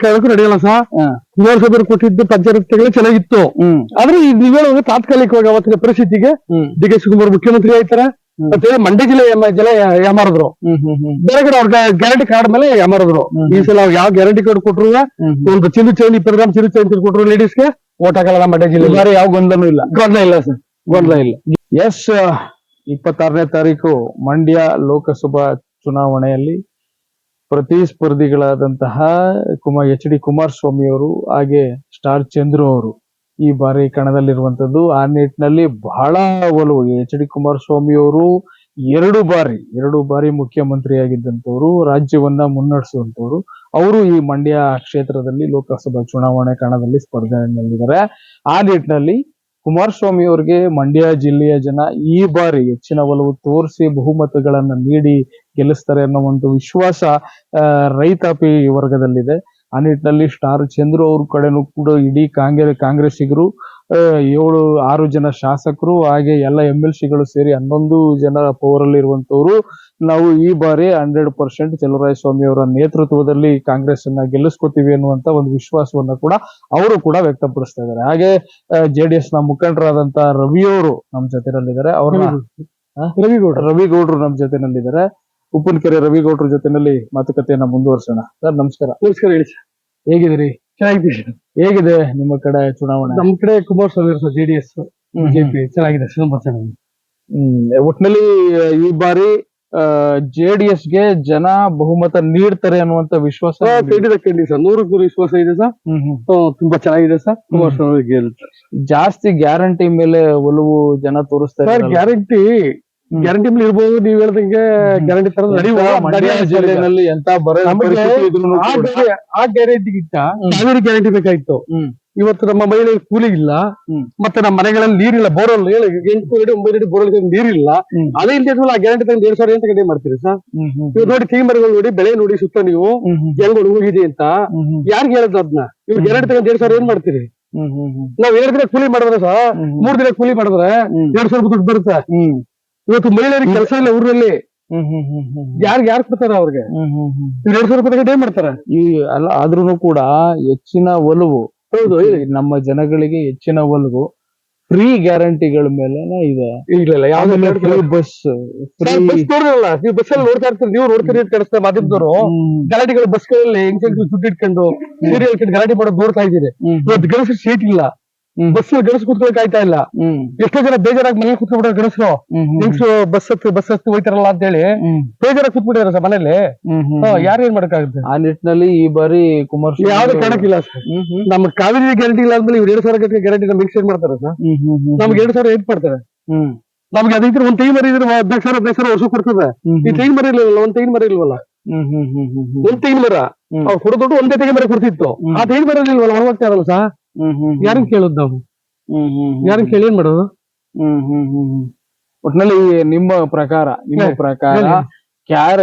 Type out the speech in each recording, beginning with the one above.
ಕಾರಣಕ್ಕೂ ನಡೆಯಲ್ಲ ಸರ್ ಹಾ. ಕುಮಾರಸ್ವಾಮಿ ಕೊಟ್ಟಿದ್ದು ಪಂಚಾಯತ್ಗಳು ಚೆನ್ನಾಗಿತ್ತು. ಆದ್ರೆ ಈ ನೀವ್ ಹೇಳುವಾಗ ತಾತ್ಕಾಲಿಕವಾಗಿ ಅವತ್ತಿನ ಪರಿಸ್ಥಿತಿಗೆ ಡಿ ಕೆ ಶಿವಕುಮಾರ್ ಮುಖ್ಯಮಂತ್ರಿ ಆಯ್ತಾರ. ಮತ್ತೆ ಮಂಡ್ಯ ಜಿಲ್ಲೆ ಜಿಲ್ಲೆ ಜನ ಯಾಮಾರಿದ್ರು ಬೇರೆ ಕಡೆ ಅವ್ರ ಗ್ಯಾರಂಟಿ ಕಾರ್ಡ್ ಮೇಲೆ ಯಾಮಾರದ್ರು. ಈ ಸಲ ಅವ್ರು ಯಾವ ಗ್ಯಾರಂಟಿ ಕಾರ್ಡ್ ಕೊಟ್ರು ಒಂದು ಚಿಂದು ಚೈನ್ ಇಪ್ಪತ್ತು ಗ್ರಾಮ್ ಚಿಂದು ಚೈನ್ ಕೊಟ್ರು ಲೇಡೀಸ್ಗೆ ಓಟ್ ಹಾಕಲ್ಲ ಮಂಡ್ಯ ಜಿಲ್ಲೆ ಬೇರೆ ಯಾವ ಗೊಂದಲೂ ಇಲ್ಲ. ಗೊಂದಲ ಇಲ್ಲ ಸರ್. ಗೊಂದಲ ಇಲ್ಲ. ಎಸ್ ಇಪ್ಪತ್ತಾರನೇ ತಾರೀಕು ಮಂಡ್ಯ ಲೋಕಸಭಾ ಚುನಾವಣೆಯಲ್ಲಿ ಪ್ರತಿಸ್ಪರ್ಧಿಗಳಾದಂತಹ ಕುಮಾರ್ ಎಚ್ ಡಿ ಕುಮಾರಸ್ವಾಮಿ ಅವರು, ಹಾಗೆ ಸ್ಟಾರ್ ಚಂದ್ರು ಅವರು ಈ ಬಾರಿ ಕಣದಲ್ಲಿರುವಂತದ್ದು ಆ ನಿಟ್ಟಿನಲ್ಲಿ ಬಹಳ ಒಲವು. ಎಚ್ ಡಿ ಕುಮಾರಸ್ವಾಮಿ ಅವರು ಎರಡು ಬಾರಿ ಎರಡು ಬಾರಿ ಮುಖ್ಯಮಂತ್ರಿಯಾಗಿದ್ದಂಥವ್ರು, ರಾಜ್ಯವನ್ನ ಮುನ್ನಡೆಸುವಂತವ್ರು ಅವರು ಈ ಮಂಡ್ಯ ಕ್ಷೇತ್ರದಲ್ಲಿ ಲೋಕಸಭಾ ಚುನಾವಣೆ ಕಣದಲ್ಲಿ ಸ್ಪರ್ಧೆಯಲ್ಲಿದ್ದಾರೆ. ಆ ನಿಟ್ಟಿನಲ್ಲಿ ಕುಮಾರಸ್ವಾಮಿ ಅವರಿಗೆ ಮಂಡ್ಯ ಜಿಲ್ಲೆಯ ಜನ ಈ ಬಾರಿ ಹೆಚ್ಚಿನ ಒಲವು ತೋರಿಸಿ ಬಹುಮತಗಳನ್ನ ನೀಡಿ ಗೆಲ್ಲಿಸ್ತಾರೆ ಅನ್ನೋ ಒಂದು ವಿಶ್ವಾಸ ರೈತಾಪಿ ವರ್ಗದಲ್ಲಿದೆ. ಆ ನಿಟ್ಟಿನಲ್ಲಿ ಸ್ಟಾರ್ ಚಂದ್ರು ಅವ್ರ ಕಡೆನೂ ಕೂಡ ಇಡೀ ಕಾಂಗ್ರೆಸ್ ಕಾಂಗ್ರೆಸ್ಸಿಗರು ಏಳು ಆರು ಜನ ಶಾಸಕರು ಹಾಗೆ ಎಲ್ಲ ಎಂ ಎಲ್ ಸಿಗಳು ಸೇರಿ ಹನ್ನೊಂದು ಜನ ಪವರ್ ಅಲ್ಲಿ ಇರುವಂತವ್ರು ನಾವು ಈ ಬಾರಿ ಹಂಡ್ರೆಡ್ ಪರ್ಸೆಂಟ್ ಸ್ವಾಮಿ ಅವರ ನೇತೃತ್ವದಲ್ಲಿ ಕಾಂಗ್ರೆಸ್ ಅನ್ನ ಗೆಲ್ಲಿಸ್ಕೊತೀವಿ ಅನ್ನುವಂತ ಒಂದು ವಿಶ್ವಾಸವನ್ನ ಕೂಡ ಅವರು ಕೂಡ ವ್ಯಕ್ತಪಡಿಸ್ತಾ ಇದ್ದಾರೆ. ಹಾಗೆ ಜೆ ಡಿ ಎಸ್ನ ಮುಖಂಡರಾದಂತ ರವಿಯವರು ನಮ್ಮ ಜೊತೆನಲ್ಲಿದ್ದಾರೆ. ಅವರ ರವಿಗೌಡ ರವಿಗೌಡ್ರು ನಮ್ಮ ಜೊತೆನಲ್ಲಿದ್ದಾರೆ. ಉಪ್ಪಿನಕೆರೆ ರವಿಗೌಡರ ಜೊತೆನಲ್ಲಿ ಮಾತುಕತೆಯನ್ನ ಮುಂದುವರ್ಸೋಣ. ಸರ್ ನಮಸ್ಕಾರ. ನಮಸ್ಕಾರ ಹೇಳಿ ಸರ್. ಹೇಗಿದ್ದೀರಿ? ಚೆನ್ನಾಗಿದೆ ಹೇಗಿದೆ ನಿಮ್ಮ ಕಡೆ ಚುನಾವಣೆ? ನಮ್ ಕಡೆ ಕುಮಾರಸ್ವಾಮಿ ಸರ್ ಜೆಡಿಎಸ್ ಬಿಜೆಪಿ ಚೆನ್ನಾಗಿದೆ ತುಂಬಾ ಚೆನ್ನಾಗಿದೆ ಹ್ಮ್ ಒಟ್ನಲ್ಲಿ ಈ ಬಾರಿ ಜೆಡಿಎಸ್ಗೆ ಜನ ಬಹುಮತ ನೀಡ್ತಾರೆ ಅನ್ನುವಂತ ವಿಶ್ವಾಸ. ಖಂಡಿತ ಖಂಡಿತ ಸರ್. ನೂರಕ್ಕೆ ನೂರು ವಿಶ್ವಾಸ ಇದೆ ಸರ್. ಹ್ಮ್ ತುಂಬಾ ಚೆನ್ನಾಗಿದೆ ಸರ್. ಕುಮಾರಸ್ವಾಮಿ ಗೆಲ್ತಾರೆ ಜಾಸ್ತಿ ಗ್ಯಾರಂಟಿ ಮೇಲೆ ಒಲವು ಜನ ತೋರಿಸ್ತಾರೆ ಸರ್ ಗ್ಯಾರಂಟಿ. ಗ್ಯಾರಂಟಿ ಮೇಲೆ ಇರ್ಬೋದು ನೀವ್ ಹೇಳ್ದಂಗೆ ಗ್ಯಾರಂಟಿ ಜಿಲ್ಲೆನಲ್ಲಿ ಎಂತ ಬರ ಆ ಗ್ಯಾರಂಟಿ ಗ್ಯಾರ- ಆ ಗ್ಯಾರಂಟಿಗಿಂತ ಹ್ಮ್. ಗ್ಯಾರಂಟಿ ಬೇಕಾಗಿತ್ತು. ಇವತ್ತು ನಮ್ಮ ಮನೆಯಲ್ಲಿ ಕೂಲಿ ಇಲ್ಲ. ಮತ್ತೆ ನಮ್ಮ ಮನೆಗಳಲ್ಲಿ ನೀರಿಲ್ಲ. ಬೋರಲ್ ಹೇಳಿ ಎಂಟು ಅಡಿ ಒಂಬತ್ತು ಅಡಿ ಬೋರಲ್ ನೀರಿಲ್ಲ. ಅದೇ ಇಲ್ಲದೆ ಆ ಗ್ಯಾರಂಟಿ ತಂದು ಎರಡ್ ಸಾವಿರ ಅಂತ ಕಡಿಮೆ ಮಾಡ್ತೀರಿ ಸರ್? ಇವ್ ನೋಡಿ ತೆಂಗಿನಮರಗಳು ನೋಡಿ ಬೆಳೆ ನೋಡಿ ಸುತ್ತ ನೀವು ಹೆಂಗ್ ಹೋಗಿದೆ ಅಂತ ಯಾರಿಗೆ ಹೇಳದ್ ಅದನ್ನ? ಇವ್ ಗ್ಯಾರಂಟಿ ತಗೊಂಡು ಎರಡ್ ಸಾವಿರ ಏನ್ ಮಾಡ್ತೀರಿ? ನಾವ್ ಎರಡ್ ದಿನ ಕೂಲಿ ಮಾಡಿದ್ರೆ ಸರ್ ಮೂರ್ ದಿನ ಕೂಲಿ ಮಾಡಿದ್ರೆ. ಎರಡ್ ಸಾವಿರ ರೂಪಾಯಿ ದುಡ್ಡು ಬರುತ್ತೆ. ಇವತ್ತು ಮಹಿಳೆಯರಿಗೆ ಕೆಲಸ ಇಲ್ಲ ಊರಲ್ಲಿ ಯಾರ್ಗ್ ಯಾರು ಕೊಡ್ತಾರ ಅವ್ರಿಗೆ? ಎರಡ್ ಸಾವಿರ ರೂಪಾಯಿ ಡೇ ಮಾಡ್ತಾರ? ಈ ಅಲ್ಲ ಆದ್ರೂ ಕೂಡ ಹೆಚ್ಚಿನ ಒಲವು. ಹೌದು ನಮ್ಮ ಜನಗಳಿಗೆ ಹೆಚ್ಚಿನ ಒಲವು. ಫ್ರೀ ಗ್ಯಾರಂಟಿಗಳ ಮೇಲೆ ಇದೆ. ಇಲ್ಲ ಯಾವ್ದು ಫ್ರೀ ಬಸ್ ಬಸ್ ನೋಡಿರಲ್ಲ ನೀವು ಬಸ್ ಅಲ್ಲಿ ನೋಡ್ತಾ ಇರ್ತೀರಿ ನೀವು ನೋಡ್ತೀರಿ ಕಡಿಸ್ತಾ ಮಾಧ್ಯಮದವರು. ಗಲಾಟೆಗಳು ಬಸ್ಗಳಲ್ಲಿ ಹೆಂಗ್ ಹೆಂಗ್ ದುಡ್ಡು ಇಟ್ಕೊಂಡು ಸೀರಿಯಲ್ ಗಲಾಟಿ ಮಾಡೋದು ನೋಡ್ತಾ ಇದ್ದೀರಿ. ಇವತ್ತು ಗಣಸರು ಸೀಟ್ ಇಲ್ಲ. ಬಸ್ ಗಣಸ್ ಕುತ್ಕೊಳಕ್ ಆಯ್ತಾ ಇಲ್ಲ? ಎಷ್ಟೋ ಜನ ಬೇಜಾರಾಗಿ ಮನೇಲಿ ಕೂತ್ಕೊಂಡ್ಬಿಟ್ರೆ ಗಣಸರು ನಿಮ್ಸ್ ಬಸ್ ಹತ್ತು ಬಸ್ ಹತ್ತು ಹೋಯ್ತಾರಲ್ಲ ಅಂತ ಹೇಳಿ ಬೇಜಾರಾಗಿ ಕೂತ್ಬಿಟ್ಟಿದಾರೆ ಸರ್ ಮನೇಲಿ. ಯಾರು ಏನ್ ಮಾಡಕ್ಕಾಗುತ್ತೆ? ಆ ನಿಟ್ಟಿನಲ್ಲಿ ಈ ಬಾರಿ ಯಾವ್ದು ಕುಮಾರಸ್ವಾಮಿ ಕಾಣಕ್ಕಿಲ್ಲ ಸರ್. ನಮ್ ಕಾವೇರಿ ಗ್ಯಾರಂಟಿ ಇಲ್ಲ ಅಂದ್ಮೇಲೆ ಇವ್ರು ಎರಡು ಸಾವಿರ ಗಂಟೆ ಗ್ಯಾರಂಟಿ ನಮ್ಗೆ ಎಕ್ಸ್ಟೆಂಡ್ ಮಾಡ್ತಾರೆ ಸರ್. ನಮ್ಗೆ ಎರಡು ಸಾವಿರ ಏಟ್ ಮಾಡ್ತಾರೆ. ನಮ್ಗೆ ಅದಿದ್ರೆ ಒಂದ್ ತೆಂಗಿನ ಮರಿ ಇದ್ರೆ ಹದಿನಾಲ್ಕು ಸಾವಿರ ಹದಿನೈದು ಸಾವಿರ ವರ್ಷ ಕೊಡ್ತದೆ. ಈ ತೆಂಗಿನ ಮರ ಇಲ್ವಲ್ಲ ಒಂದ್ ತೆಂಗಿನ ಮರ ಇಲ್ವಲ್ಲ ಒಂದ್ ತೆಂಗಿನ ಮರ. ಹ್ಮ್. ಅವ್ರು ಕೊಡೋ ದುಡ್ಡು ಒಂದೇ ತೆಂಗಿನ ಮರ ಕೊಡ್ತಿತ್ತು. ಆ ತೆಂಗಿನ ಮರ ಇಲ್ವಲ್ಲ ಇರಲ್ಲ ಸರ್? ಯಾರನ್ನ ಕೇಳೋದು ನಾವು? ಯಾರನ್ ಕೇಳಿ ಏನ್ ಮಾಡೋದು? ಒಟ್ನಲ್ಲಿ ನಿಮ್ಮ ಪ್ರಕಾರ ನಿಮ್ಮ ಪ್ರಕಾರ ಯಾರ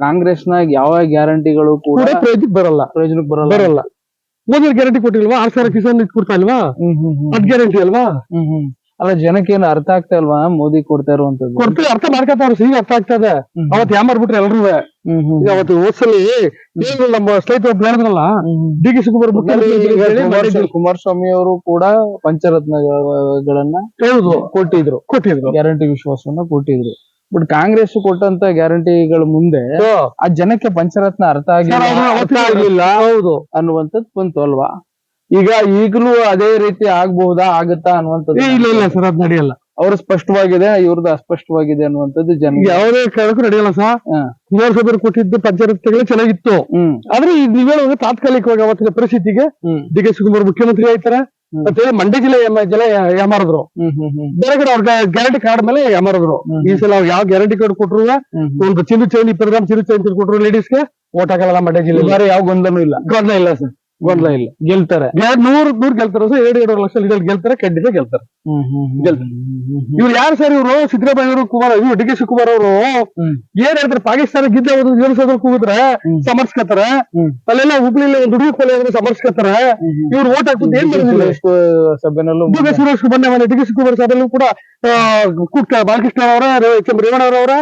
ಕಾಂಗ್ರೆಸ್ ನಾಗ ಯಾವ ಗ್ಯಾರಂಟಿಗಳು ಕೂಡ ಪ್ರಯೋಜನಕ್ಕೆ ಬರಲ್ಲ. ಪ್ರಯೋಜನಕ್ಕೆ ಬರಲ್ಲ. ಬರಲ್ಲ. ಮೊದಲು ಗ್ಯಾರಂಟಿ ಕೊಟ್ಟಿಲ್ವಾ? ಆರ್ ಸಾವಿರ ಕಿಸಾನ್ ಕೊಡ್ತಾ ಇಲ್ವಾ. ಅದ್ ಗ್ಯಾರಂಟಿ ಅಲ್ವಾ. ಅಲ್ಲ ಜನಕ್ಕೆ ಏನು ಅರ್ಥ ಆಗ್ತಾ ಇಲ್ವಾ? ಮೋದಿ ಕೊಡ್ತಾ ಇರುವಂತದ್ದು? ಕೊಡ್ತೀವಿ ಅರ್ಥ ಮಾಡ್ಕೊತಾರ ಈಗ ಅರ್ಥ ಆಗ್ತದೆ ಅವತ್ ಯಾಮಾರ್ಬಿಟ್ರೆ ಮಾಡ್ಬಿಟ್ರೆ ಎಲ್ರು? ಈಗ ಅವತ್ತು ಓದ್ಸಲಿ ನಮ್ಮ ಸ್ನೇಹಿತರು ಹೇಳಿದ್ರಲ್ಲ ಹ್ಮ್ ಹ್ಮ್. ಡಿ ಕೆ ಶಿವಕುಮಾರ್ ಒಟ್ನಲ್ಲಿ ಮುಖ್ಯಮಂತ್ರಿ ಈಗ ಅಂತ ಹೇಳಿ ಕುಮಾರಸ್ವಾಮಿ- ಅವರು ಕೂಡ ಪಂಚರತ್ನಗಳನ್ನ ಹೌದು ಕೊಟ್ಟಿದ್ರು. ಕೊಟ್ಟಿದ್ರು. ಗ್ಯಾರಂಟಿ ವಿಶ್ವಾಸವನ್ನ ಕೊಟ್ಟಿದ್ರು. ಬಟ್ ಕಾಂಗ್ರೆಸ್ ಕೊಟ್ಟಂತ ಗ್ಯಾರಂಟಿಗಳ ಮುಂದೆ ಆ ಜನಕ್ಕೆ ಪಂಚರತ್ನ ಅರ್ಥ ಆಗಿಲ್ಲ ಹೌದು ಅನ್ನುವಂಥದ್ದು ಬಂತು ಅಲ್ವಾ? ಈಗ ಈಗಲೂ ಅದೇ ರೀತಿ ಆಗ್ಬಹುದಾ ಆಗುತ್ತಾ ಅನ್ನುವಂಥದ್ದು ಇಲ್ಲ ಇಲ್ಲ ಸರ್ ಅದ್ ನಡೆಯಲ್ಲ. ಅವ್ರು ಸ್ಪಷ್ಟವಾಗಿದೆ ಇವ್ರದ್ದು ಅಸ್ಪಷ್ಟವಾಗಿದೆ ಅನ್ನುವಂಥದ್ದು ಜನ ಯಾವುದೇ ಕಾರಣಕ್ಕೂ ನಡೆಯಲ್ಲ ಸರ್. ಹಾ. ಸಭೆ ಕೊಟ್ಟಿದ್ದು ಪಂಚಾಯತ್ಗಳು ಚೆನ್ನಾಗಿತ್ತು. ಆದ್ರೆ ಈ ನೀವ್ ಹೇಳುವಾಗ ತಾತ್ಕಾಲಿಕವಾಗಿ ಅವತ್ತಿನ ಪರಿಸ್ಥಿತಿಗೆ ಡಿ ಕೆ ಶಿವಕುಮಾರ್ ಮುಖ್ಯಮಂತ್ರಿ ಆಯ್ತಾರ. ಮತ್ತೆ ಮಂಡ್ಯ ಜಿಲ್ಲೆ ಜಿಲ್ಲೆ ಯಾಮಾರದ್ರು. ಬೇರೆ ಕಡೆ ಅವ್ರ ಗ್ಯಾರಂಟಿ ಕಾರ್ಡ್ ಮೇಲೆ ಯಾಮಾರದ್ರು. ಈ ಸಲ ಅವ್ರು ಯಾವ ಗ್ಯಾರಂಟಿ ಕಾರ್ಡ್ ಹ್ಮ್. ಒಂದು ಚಿನ್ನ ಚೈನ್ ಇಪ್ಪತ್ತು ಗ್ರಾಮ್ ಚಿನ್ನ ಚೈನ್ ಕೊಟ್ರು ಲೇಡೀಸ್ಗೆ ಓಟ್ ಹಾಕಲ್ಲ ಮಂಡ್ಯ ಜಿಲ್ಲೆ ಬೇರೆ ಯಾವ ಗೊಂದಲೂ ಇಲ್ಲ. ಗೊಂದಲ ಇಲ್ಲ ಸರ್. ಗೊಂದಲ ಇಲ್ಲ ಗೆಲ್ತಾರೆ. ನೂರ್ ನೂರ್ ಗೆಲ್ತಾರೆ. ಸರ್ ಎರಡು ಎರಡು ಲಕ್ಷ ಲೀಡರ್ ಗೆಲ್ತಾರೆ ಖಂಡಿತ ಗೆಲ್ತಾರೆ. ಇವ್ರು ಯಾರು ಸರ್ ಇವರು? ಸಿದ್ದರಾಮಯ್ಯ ಅವರು ಕುಮಾರ್ ಇವರು ಡಿ ಕೆ ಶಿವಕುಮಾರ್ ಅವರು. ಏನ್ ಹೇಳ್ತಾರೆ? ಪಾಕಿಸ್ತಾನ ಗಿದ್ದ ಒಂದು ಗೆಲ್ಸೋದ್ರ ಕೂಗಿದ್ರೆ ಹ್ಮ್. ಅಲ್ಲೆಲ್ಲ ಹುಬ್ಳಿಲ್ಲ ಒಂದು ಹುಡುಗಿ ಕೊಲೆ ಅಂದ್ರೆ ಸಮರ್ಸ್ಕತಾರ ಇವ್ರು ಓಟ್ ಹಾಕ್ಬಿಟ್ಟು ಏನ್ ಬರೋದಿಲ್ಲ ಸಭೆನಲ್ಲೂ ಡಿ ಕೆ ಸುರೇಶ್ ಮೊನ್ನೆ ಮನೆ. ಡಿ ಕೆ ಶಿವಕುಮಾರ್ ಸಭೆಯಲ್ಲೂ ಕೂಡ ಕೂಗ್ತಾರೆ ಬಾಲಕೃಷ್ಣ ಅವರ ಎಚ್ ಎಂ ರೇವಣ್ಣವರ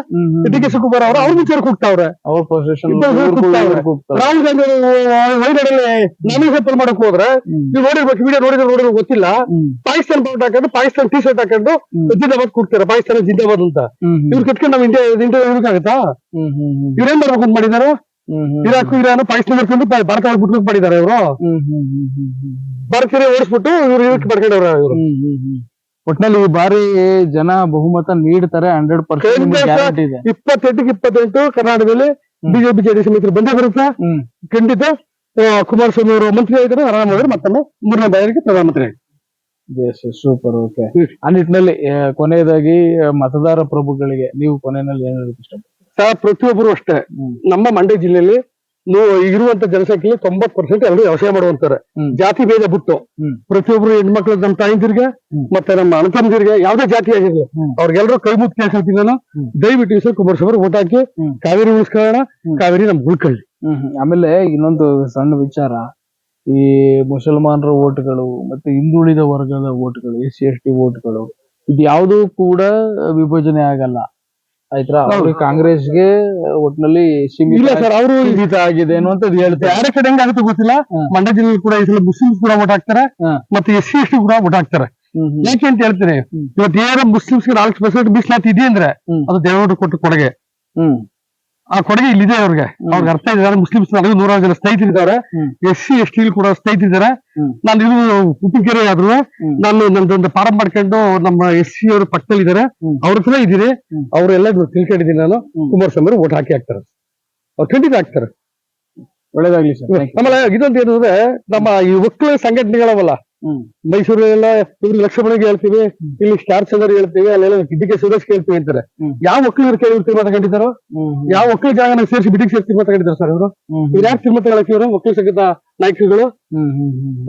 ಡಿ ಕೆ ಶಿವಕುಮಾರ್ ಅವರ ಅವ್ರ ವಿಚಾರ ಕೂಗ್ತಾವ್ರೆ ಅವ್ರ. ರಾಹುಲ್ ಗಾಂಧಿ ವೈನಾಡಲ್ಲಿ ನಾಮಿನೇಷನ್ ಮಾಡಕ್ ಹೋದ್ರೆ ನೀವು ನೋಡಿರ್ಬೇಕು ವಿಡಿಯೋ ನೋಡಿದ್ರೆ ನೋಡಿದ್ರೆ ಗೊತ್ತಿಲ್ಲ. ಪಾಕಿಸ್ತಾನ ಹಾಕೊಂಡು ಪಾಕಿಸ್ತಾನ ಟಿ ಶರ್ಟ್ ಹಾಕೊಂಡು. ಜಿಂದಾಬಾದ್ ಕೊಡ್ತಾರೆ ಪಾಕಿಸ್ತಾನ ಜಿಂದಾಬಾದ್ ಅಂತ. ಇವ್ರು ಕಟ್ಕೊಂಡು ನಾವು ಇಂಡಿಯಾ ಇಂಡಿಯಾ ಇರ್ಬೇಕಾಗತ್ತಾ ಇವ್ರೇನ್ ಮಾಡ್ಬೇಕು ಅಂತ ಮಾಡಿದಾರೆ? ಇರಾಕ್ ಇರಾನ್ ಪಾಕಿಸ್ತಾನ ಕರ್ಕೊಂಡು ಭಾರತ ಬಿಟ್ಬೇಕು ಮಾಡಿದಾರೆ ಇವರು. ಭಾರತೀಯ ಓಡಿಸ್ಬಿಟ್ಟು ಇವ್ರು ಇದಕ್ಕೆ ಮಾಡ್ಕೊಂಡವ್ರ ಇವರು. ಒಟ್ನಲ್ಲಿ ಈ ಬಾರಿ ಜನ ಬಹುಮತ ನೀಡ್ತಾರೆ ಹಂಡ್ರೆಡ್ ಪರ್ಸೆಂಟ್ ಇಪ್ಪತ್ತೆಂಟಕ್ಕೆ ಇಪ್ಪತ್ತೆಂಟು ಕರ್ನಾಟಕದಲ್ಲಿ ಬಿಜೆಪಿ ಜೆಡಿಎಸ್ ಮಿತ್ರ ಬಂದೇ ಬರುತ್ತಾ. ಖಂಡಿತ ಕುಮಾರಸ್ವಾಮಿ ಅವರು ಮಂತ್ರಿ ಆಗಿದ್ದಾರೆ. ಆರಾಮಾದ್ರೆ ಮತ್ತೊಮ್ಮೆ ಮೂರನೇ ಬಾರಿಗೆ ಪ್ರಧಾನಮಂತ್ರಿ ಸೂಪರ್ ಓಕೆ. ಆ ನಿಟ್ಟಿನಲ್ಲಿ ಆ, ಕೊನೆಯದಾಗಿ ಆ, ಮತದಾರ ಪ್ರಭುಗಳಿಗೆ ನೀವು ಕೊನೆಯಲ್ಲಿ ಏನ್ ಹೇಳಕ್ ಇಷ್ಟ ಸರ್ ಪ್ರತಿಯೊಬ್ಬರು ಅಷ್ಟೇ ಹ್ಮ್. ನಮ್ಮ ಮಂಡ್ಯ ಜಿಲ್ಲೆಯಲ್ಲಿ ನೂ- ಇರುವಂತ ಜನಸಂಖ್ಯೆಯಲ್ಲಿ ತೊಂಬತ್ ಪರ್ಸೆಂಟ್ ಎಲ್ಲರೂ ವ್ಯವಸಾಯ ಮಾಡುವಂತಾರೆ ಹ್ಮ್. ಜಾತಿ ಭೇದ ಬಿಟ್ಟು ಹ್ಮ್. ಪ್ರತಿಯೊಬ್ರು ಹೆಣ್ಮಕ್ಳು ನಮ್ಮ ತಾಯಿಂದಿರ್ಗೆ ಹ್ಮ್. ಮತ್ತೆ ನಮ್ಮ ಅಣ್ಣತಮ್ಮದಿರ್ಗೆ ಯಾವ್ದೇ ಜಾತಿ ಆಗಿರ್ಲಿ ಹ್ಮ್. ಅವ್ರಿಗೆಲ್ಲರೂ ಕೈ ಕೇಳ್ಕೊಳ್ತೀನಿ ನಾನು ಹ್ಮ್. ದಯವಿಟ್ಟು ಈ ಸಲ ಕುಮಾರಸ್ವಾಮಿ ಓಟ್ ಹಾಕಿ ಹ್ಮ್. ಕಾವೇರಿ ಉಳಿಸ್ಕೊಳ್ಳೋಣ ಹ್ಮ್. ಕಾವೇರಿ ನಮ್ಗೆ ಉಳ್ಕೊಳ್ಳಿ. ಆಮೇಲೆ ಇನ್ನೊಂದು ಸಣ್ಣ ವಿಚಾರ ಈ ಮುಸಲ್ಮಾನರ ಓಟ್ಗಳು ಮತ್ತೆ ಹಿಂದುಳಿದ ವರ್ಗದ ಓಟ್ಗಳು ಎಸ್ ಸಿ ಎಸ್ ಟಿ ಓಟ್ಗಳು ಇದು ಯಾವುದು ಕೂಡ ವಿಭಜನೆ ಆಗಲ್ಲ. ಆಯ್ತಾ ಕಾಂಗ್ರೆಸ್ಗೆ ಒಟ್ನಲ್ಲಿ ಇಲ್ಲ ಸೀಮಿತ ಸರ್ ಅವರು ಸೀಮಿತ ಆಗಿದೆ ಅನ್ನುವಂಥದ್ದು ಹೇಳ್ತಾರೆ. ಬೇರೆ ಕಡೆ ಹೆಂಗಾಗುತ್ತೆ ಗೊತ್ತಿಲ್ಲ. ಮಂಡ್ಯ ಜಿಲ್ಲೆಯಲ್ಲಿ ಕೂಡ ಈ ಸಲ ಮುಸ್ಲಿಮ್ಸ್ ಕೂಡ ಓಟ್ ಹಾಕ್ತಾರೆ. ಮತ್ತೆ ಎಸ್ ಸಿ ಎಸ್ ಟಿ ಕೂಡ ಓಟ್ ಹಾಕ್ತಾರೆ. ಯಾಕೆ ಅಂತ ಹೇಳ್ತೀನಿ. ಇವತ್ತು ಏನಾರ ಮುಸ್ಲಿಮ್ಸ್ ನಾಲ್ಕು ಪರ್ಸೆಂಟ್ ಮೀಸಲಾತಿ ಇದೆ ಅಂದ್ರೆ ಅದು ದೇವರು ಕೊಟ್ಟು ಕೊಡುಗೆ. ಹ್ಮ್. ಆ ಕೊಡುಗೆ ಇಲ್ಲಿದೆ ಅವ್ರಿಗೆ ಅವ್ರಿಗೆ ಅರ್ಥ ಇದ್ದಾರೆ ಮುಸ್ಲಿಮ್ಸ್ ನನಗೂ ನೂರಾರು ಜನ ಸ್ನೇಹಿತರಿದ್ದಾರೆ. ಎಸ್ ಸಿ ಎಸ್ ಟಿ ಕೂಡ ಸ್ನೇಹಿತರಿದ್ದಾರೆ. ನಾನು ಇದು ಉಪ್ಪಿಗೆರೆ ಆದ್ರು. ನಾನು ನಂದೊಂದು ಫಾರಂ ಮಾಡ್ಕೊಂಡು ನಮ್ಮ ಎಸ್ ಸಿ ಅವರು ಪಕ್ಕದಲ್ಲಿ ಇದ್ದಾರೆ. ಅವ್ರ ಹತ್ರ ಇದ್ದೀರಿ. ಅವರೆಲ್ಲ ತಿಳ್ಕೊಂಡಿದ್ದೀನಿ ನಾನು. ಕುಮಾರಸ್ವಾಮಿ ಅವರು ಓಟ್ ಹಾಕಿ ಹಾಕ್ತಾರೆ ಅವ್ರು ಖಂಡಿತ ಹಾಕ್ತಾರೆ ಒಳ್ಳೇದಾಗ್ಲಿ ಸರ್ ಆಮೇಲೆ ಇದೊಂದು ಏನಂದ್ರೆ ನಮ್ಮ ಈ ಒಕ್ಕಲ ಸಂಘಟನೆಗಳವಲ್ಲ ಮೈಸೂರಲ್ಲೆಲ್ಲ ಇವ್ರು ಲಕ್ಷ್ಮಣಿಗೆ ಹೇಳ್ತೀವಿ ಇಲ್ಲಿ ಸ್ಟಾರ್ ಚಂದ್ರ ಹೇಳ್ತೀವಿ ಅಲ್ಲೆಲ್ಲ ಡಿ ಕೆ ಸುರೇಶ್ ಕೇಳ್ತೀವಿ ಅಂತಾರೆ. ಯಾವ ಒಕ್ಕಲಿಗರು ಕೇಳಿ ಇವ್ರು ತೀರ್ಮಾನ ಯಾವ ಒಕ್ಕಲ ಜಾಗ ಸೇರಿಸಿ ಬಿಡಿಗೆ ಸೇರಿಸಿ ತೀರ್ಮಾನ ಕಂಡಿದ್ದಾರೆ ಸರ್ ಇವರು? ಇವ್ರು ಯಾರು ತೀರ್ಮಾನ ತಗೊಳಕ್ಕೆ ಇವರು? ಒಕ್ಕಲ ಸಂಘದ ನಾಯಕರುಗಳು?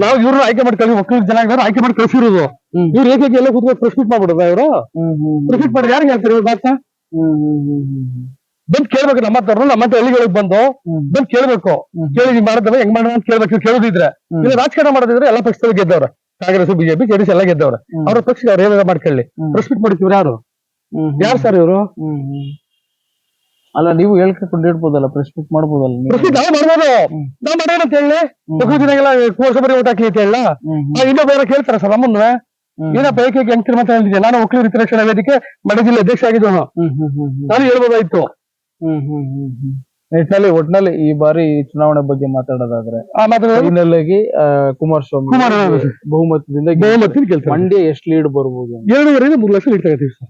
ನಾವು ಇವ್ರನ್ನ ಆಯ್ಕೆ ಮಾಡಿ ಕಳಿಸಿ ಮಕ್ಕಳ ಜನಾಂಗದವ್ರು ಆಯ್ಕೆ ಮಾಡಿ ಕಳಿಸಿರೋದು. ಇವ್ರು ಏಕೆ ಎಲ್ಲ ಕೂತ್ಕೊಂಡು ಪ್ರಶ್ನೆ ಮಾಡ್ಬಿಡೋದ ಇವರು? ಪ್ರಶ್ನೆ ಮಾಡಿ ಯಾರಿಗೆ ಹೇಳ್ತಾರೆ ಇವ್ರು ಮಾತಾ ಹ್ಮ್ ಹ್ಮ್ ಹ್ಮ್ ಹ್ಮ್. ಬಂದ್ ಕೇಳ್ಬೇಕು ನಮ್ಮ ಹತ್ರ ನಮ್ಮ ಹತ್ರ ಹಳ್ಳಿಗಳಿಗೆ ಬಂದು. ಬಂದ್ ಕೇಳ್ಬೇಕು. ಕೇಳಿ ನೀವ್ ಮಾಡಿದ್ರೆ ಹೆಂಗ್ ಮಾಡೋಣ ಅಂತ ಕೇಳ್ಬೇಕು. ಕೇಳೋದಿದ್ರೆ. ಇಲ್ಲ ರಾಜಕಾರಣ ಮಾಡೋದಿದ್ರೆ ಎಲ್ಲ ಪಕ್ಷದಲ್ಲಿ ಗೆದ್ದವ್ರ. ಕಾಂಗ್ರೆಸ್ ಬಿಜೆಪಿ ಜೆಡಿಎಸ್ ಎಲ್ಲ ಗೆದ್ದವ್ರ. ಅವ್ರ ಪಕ್ಷ ಅವ್ರು ಏನಾರ ಮಾಡ್ಕೊಳ್ಳಿ. ಹ್ಮ್. ಮಾಡ್ತೀವ್ರ ಯಾರು? ಯಾರು ಸರ್ ಇವರು. ಅಲ್ಲ ನೀವು ಹೇಳ್ಕೊಂಡು ಇಡ್ಬೋದಲ್ಲ ಪ್ರೆಸ್ ಮೀಟ್ ಮಾಡ್ಬೋದಲ್ಲ ನೀವು? ನಾವು ಮಾಡ್ಬೋದು. ನಾವು ಮಾಡೋಣ ಅಂತ ಹೇಳಿ. ಹ್ಮ್. ದಿನಗೆಲ್ಲ ಕುಮಾರಸ್ವಾಮಿ ಓಟ್ ಹಾಕಿ ಅಂತ ಹೇಳ. ಕೇಳ್ತಾರ ಸರ್ ನಮ್ಮನ್ನ. ಏನಪ್ಪ ಏಕೆ ಹೆಂಗ್ ಮಾತಾಡಿದ್ದೆ ನಾನು ಒಕ್ಕಲು ಹಿತರಕ್ಷಣಾ ವೇದಿಕೆ ಮಂಡ್ಯ ಜಿಲ್ಲೆ ಅಧ್ಯಕ್ಷ ಆಗಿದ್ದು. ನಾನು ಹೇಳ್ಬೋದಾಯ್ತು. ಹ್ಮ್ ಹ್ಮ್ ಹ್ಮ್ ಹ್ಮ್. ನಿಟ್ಟಿನಲ್ಲಿ ಒಟ್ನಲ್ಲಿ ಈ ಬಾರಿ ಚುನಾವಣೆ ಬಗ್ಗೆ ಮಾತಾಡೋದಾದ್ರೆ ಆ ಮಾತ್ರ ಫೈನಲ್ ಆಗಿ ಆ, ಕುಮಾರಸ್ವಾಮಿ ಕುಮಾರಸ್ವಾಮಿ. ಬಹುಮತದಿಂದ ಗೆಲ್ತಾರೆ. ಬಹುಮತಿ ಗೆಲ್ತಾರೆ ಮಂಡ್ಯ ಎಷ್ಟು ಲೀಡ್ ಬರ್ಬೋದು ಎರಡೂವರೆಯಿಂದ ಮೂರು ಲಕ್ಷ ಲೀಡ್ ತಗೋತೀವಿ ಸರ್